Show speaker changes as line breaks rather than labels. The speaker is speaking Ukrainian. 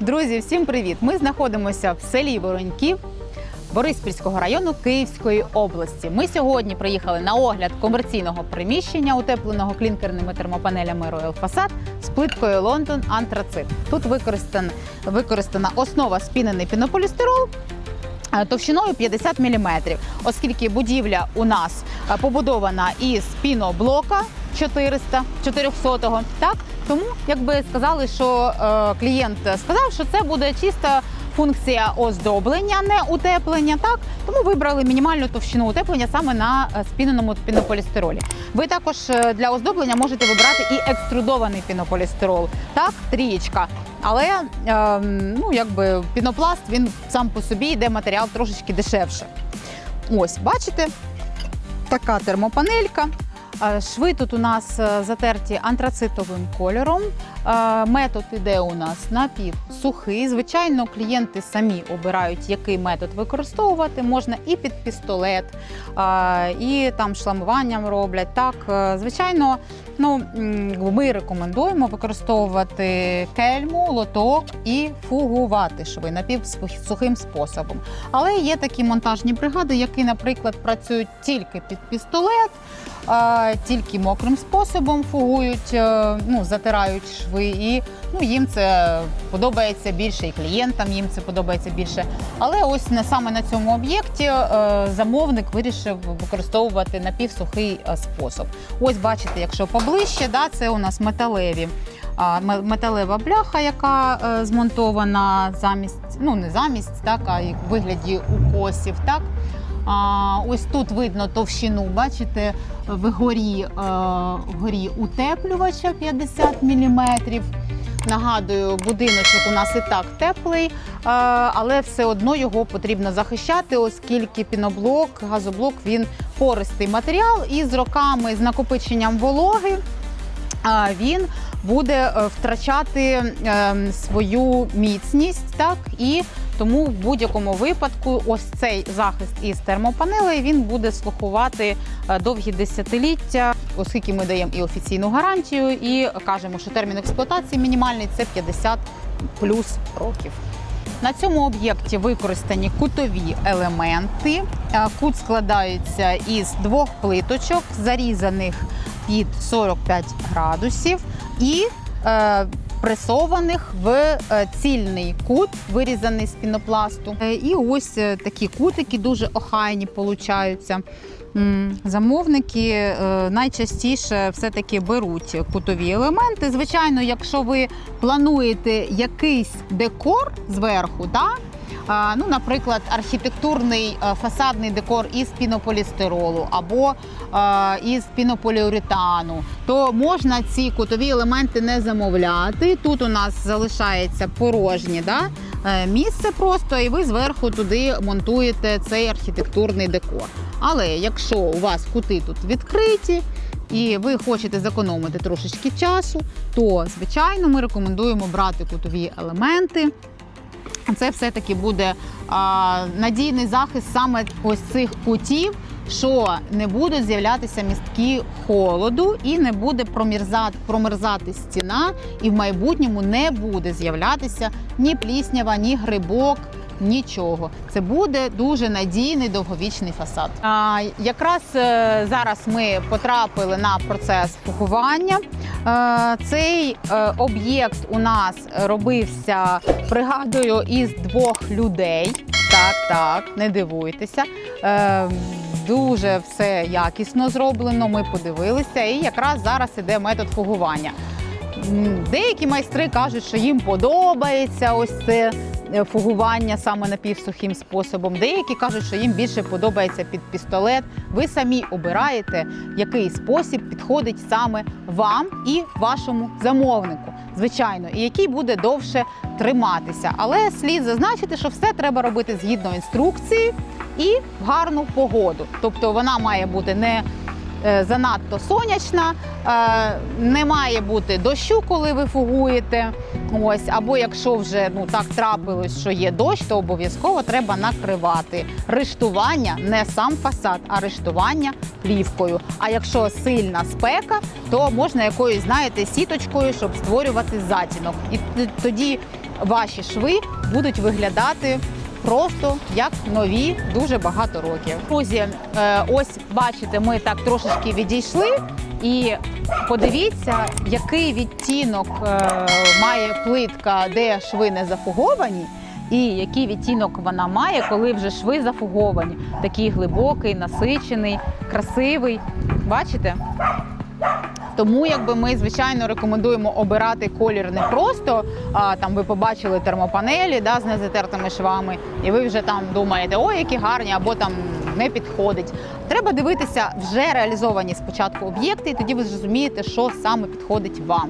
Друзі, всім привіт! Ми знаходимося в селі Вороньків Бориспільського району Київської області. Ми сьогодні приїхали на огляд комерційного приміщення, утепленого клінкерними термопанелями Royal Facade з плиткою London Антрацит. Тут використана, використана основа спінений пінополістирол е, товщиною 50 мм, оскільки будівля у нас е, побудована із піноблока 400 400 так тому якби сказали, що е, клієнт сказав, що це буде чиста функція оздоблення, не утеплення. Так тому вибрали мінімальну товщину утеплення саме на е, спіненому пінополістиролі. Ви також е, для оздоблення можете вибрати і екструдований пінополістирол, так трієчка. Але е, ну якби пінопласт він сам по собі йде матеріал трошечки дешевше. Ось, бачите, така термопанелька. Е, Шви тут у нас е, затерті антрацитовим кольором. Е, Метод іде у нас напівсухий. Звичайно, клієнти самі обирають, який метод використовувати. Можна і під пістолет, і там шламуванням роблять. Так, звичайно, ну ми рекомендуємо використовувати кельму, лоток і фугувати шви напівсухим способом. Але є такі монтажні бригади, які, наприклад, працюють тільки під пістолет, тільки мокрим способом фугують, е, ну, затирають шви, і ну, їм це подобається більше, і клієнтам їм це подобається більше. Але ось саме на цьому об'єкті е, замовник вирішив використовувати напівсухий е, спосіб. Ось бачите, якщо поближче, да, це у нас металеві. Металева бляха, яка е, змонтована замість, ну не замість, так, а як вигляді укосів. Так. А, ось тут видно товщину, бачите, вгорі, е, вгорі утеплювача 50 мм. Нагадую, будиночок у нас і так теплий, е, але все одно його потрібно захищати, оскільки піноблок, газоблок він пористий матеріал, і з роками, з накопиченням вологи, він буде е, втрачати е, свою міцність, так і тому в будь-якому випадку ось цей захист із термопанелей він буде слухувати е, довгі десятиліття, оскільки ми даємо і офіційну гарантію, і кажемо, що термін експлуатації мінімальний це 50 плюс років. На цьому об'єкті використані кутові елементи. Е, Кут складається із двох плиточок, зарізаних під 45 градусів і е, пресованих в е, цільний кут, вирізаний з пінопласту. Е, І ось е, такі кутики дуже охайні получаються. Замовники найчастіше все-таки беруть кутові елементи. Звичайно, якщо ви плануєте якийсь декор зверху, а, ну, наприклад, архітектурний е, фасадний декор із пінополістиролу або е, із пінополіуретану, то можна ці кутові елементи не замовляти. Тут у нас залишається порожнє да, е, місце просто, і ви зверху туди монтуєте цей архітектурний декор. Але якщо у вас кути тут відкриті, і ви хочете зекономити трошечки часу, то звичайно ми рекомендуємо брати кутові елементи. Це все-таки буде а, надійний захист саме ось цих кутів, що не будуть з'являтися містки холоду і не буде промерзати, промерзати стіна, і в майбутньому не буде з'являтися ні пліснява, ні грибок. Нічого, це буде дуже надійний довговічний фасад. А, якраз е, зараз ми потрапили на процес поховання. Е, цей е, об'єкт у нас робився пригадую, із двох людей. Так, так, не дивуйтеся. Е, дуже все якісно зроблено. Ми подивилися, і якраз зараз іде метод фугування. Деякі майстри кажуть, що їм подобається ось це фугування саме напівсухим способом. Деякі кажуть, що їм більше подобається під пістолет. Ви самі обираєте, який спосіб підходить саме вам і вашому замовнику. Звичайно, і який буде довше триматися. Але слід зазначити, що все треба робити згідно інструкції і в гарну погоду. Тобто вона має бути не е, занадто сонячна, е, не має бути дощу, коли ви фугуєте. Ось, або якщо вже ну так трапилось, що є дощ, то обов'язково треба накривати рештування, не сам фасад, а рештування плівкою. А якщо сильна спека, то можна якоюсь, знаєте, сіточкою, щоб створювати затінок. І тоді ваші шви будуть виглядати просто як нові дуже багато років. Друзі, е, ось бачите, ми так трошечки відійшли. І подивіться, який відтінок е, має плитка, де шви не зафуговані, і який відтінок вона має, коли вже шви зафуговані. Такий глибокий, насичений, красивий. Бачите? Тому якби ми звичайно рекомендуємо обирати колір не просто а, там ви побачили термопанелі да, з незатертими швами, і ви вже там думаєте, ой, які гарні, або там не підходить. Треба дивитися вже реалізовані спочатку об'єкти, і тоді ви зрозумієте, що саме підходить вам.